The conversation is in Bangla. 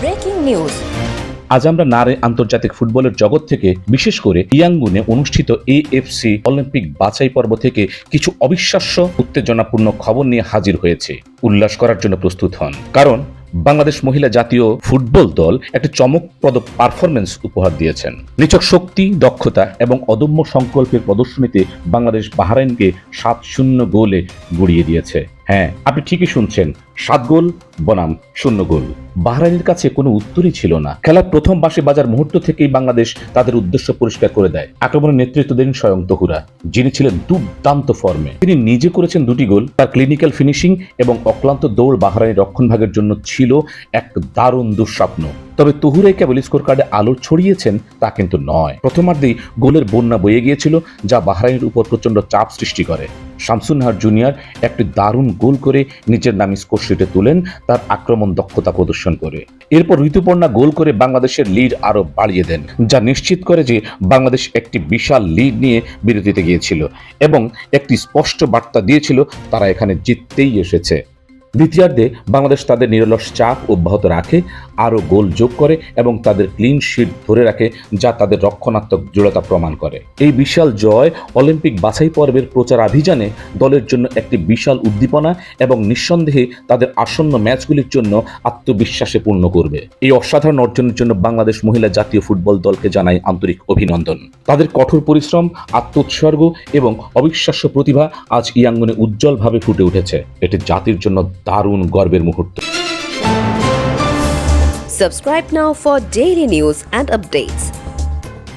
Breaking news. আজ আমরা নারে আন্তর্জাতিক ফুটবলের জগৎ থেকে, বিশেষ করে ইয়াঙ্গুনে অনুষ্ঠিত এএফসি অলিম্পিক বাছাই পর্ব থেকে কিছু অবিশ্বাস্য, উত্তেজনাপূর্ণ খবর নিয়ে হাজির হয়েছে। উল্লাস করার জন্য প্রস্তুত হন। কারণ, বাংলাদেশ মহিলা জাতীয় ফুটবল দল একটি চমকপ্রদ পারফরমেন্স উপহার দিয়েছেন। নিচক শক্তি, দক্ষতা এবং অদম্য সংকল্পের প্রদর্শনীতে বাংলাদেশ বাহারাইনকে সাত শূন্য গোলে গুড়িয়ে দিয়েছে। হ্যাঁ আপনি ঠিকই শুনছেন। সাত গোল, বনাম শূন্য গোল। বাহরাইনের কাছে কোনো উত্তরই ছিল না। খেলার প্রথম বাসে বাজার মুহূর্ত থেকেই বাংলাদেশ তাদের উদ্দেশ্য পরিষ্কার করে দেয়। আক্রমণের নেতৃত্ব দেন স্বয়ং তহুরা, যিনি ছিলেন দুর্দান্ত ফর্মে। তিনি নিজে করেছেন দুটি গোল, তার ক্লিনিক্যাল ফিনিশিং এবং অক্লান্ত দৌড় বাহরাইনের রক্ষণভাগের জন্য ছিল এক দারুণ দুঃস্বপ্ন। তবে তহুরাই কেবল স্কোর কার্ডে আলো ছড়িয়েছেন তা কিন্তু নয়। প্রথমার্ধেই গোলের বন্যা বয়ে গিয়েছিল, যা বাহরাইনের উপর প্রচণ্ড চাপ সৃষ্টি করে। শামসুন্নাহার জুনিয়র একটি দারুণ গোল করে নিজের নাম স্কোর শিটে তুলেন, তার আক্রমণ দক্ষতা প্রদর্শন করে। এরপর ঋতুপর্ণা গোল করে বাংলাদেশের লিড আরও বাড়িয়ে দেন, যা নিশ্চিত করে যে বাংলাদেশ একটি বিশাল লিড নিয়ে বিরতিতে গিয়েছিল এবং একটি স্পষ্ট বার্তা দিয়েছিল তারা এখানে জিততেই এসেছে। দ্বিতীয়ার্ধে বাংলাদেশ তাদের নিরলস চাপ অব্যাহত রাখে, আরও গোল যোগ করে এবং তাদের ক্লিন শিট ধরে রাখে যা তাদের রক্ষণাত্মক দৃঢ়তা প্রমাণ করে। এই বিশাল জয় অলিম্পিক বাছাই পর্বের প্রচারাভিযানে দলের জন্য একটি বিশাল উদ্দীপনা এবং নিঃসন্দেহে তাদের আসন্ন ম্যাচগুলির জন্য আত্মবিশ্বাসে পূর্ণ করবে। এই অসাধারণ অর্জনের জন্য বাংলাদেশ মহিলা জাতীয় ফুটবল দলকে জানাই আন্তরিক অভিনন্দন। তাদের কঠোর পরিশ্রম, আত্মোৎসর্গ এবং অবিশ্বাস্য প্রতিভা আজ ইয়াঙ্গনে উজ্জ্বলভাবে ফুটে উঠেছে। এটি জাতির জন্য দারুণ গর্বের মুহূর্ত Subscribe now for daily news and updates.